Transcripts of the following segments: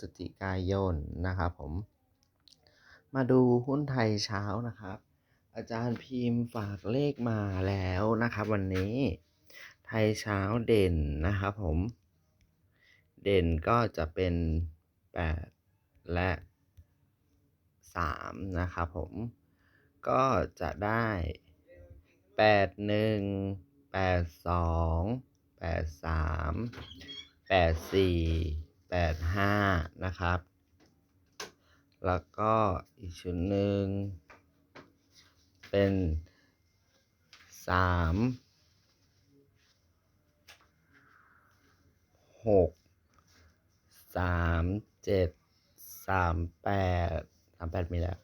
ศจิกายนนะครับผม มาดูหุ้นไทยเช้านะครับ อาจารย์พิมพ์ฝากเลขมาแล้วนะครับวันนี้ไทยเช้าเด่นนะครับผม เด่นก็จะเป็น 8 และ 3 นะครับผม ก็จะได้ 8 1 8 2 8 3 8 4 8 5 นะครับ แล้วก็อีกชุดหนึ่ง เป็น 3 6 3 7 3 8 3 8 มีแล้ว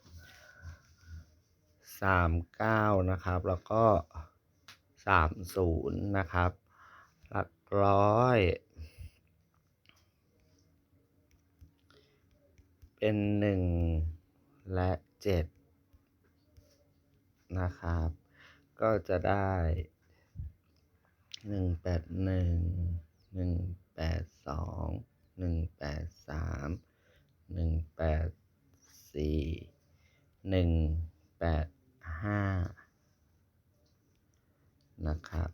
39 นะครับ แล้วก็ 30 นะครับ หลักร้อย เป็น1และ7นะครับ ก็จะได้181 182 183 184 185นะครับ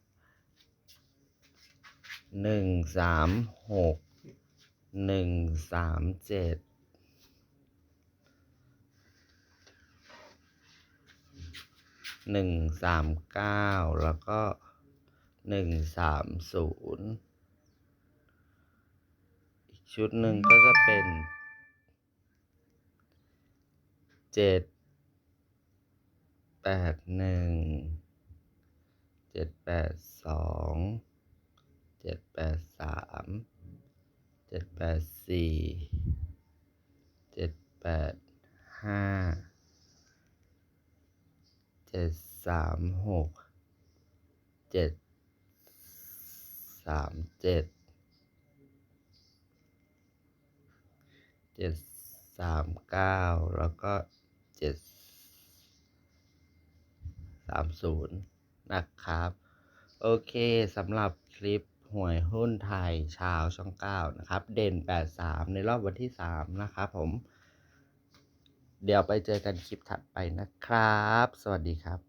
หนึ่งสามเก้าแล้วก็หนึ่งสามศูนย์อีกชุดหนึ่งก็จะเป็นเจ็ดแปดหนึ่งเจ็ดแปดสองเจ็ดแปดสามเจ็ดแปดสี่เจ็ดแปดห้า จ็ดสามหกเจ็ดสามเจ็ดเจ็ดสามเก้าแล้วก็เจ็ดสามศูนย์นะครับ โอเคสำหรับคลิปหวยหุ้นไทยชาวช่องเก้านะครับ เด่นแปดสามในรอบวันที่สามนะครับผม เดี๋ยวไปเจอกันคลิปถัดไปนะครับ สวัสดีครับ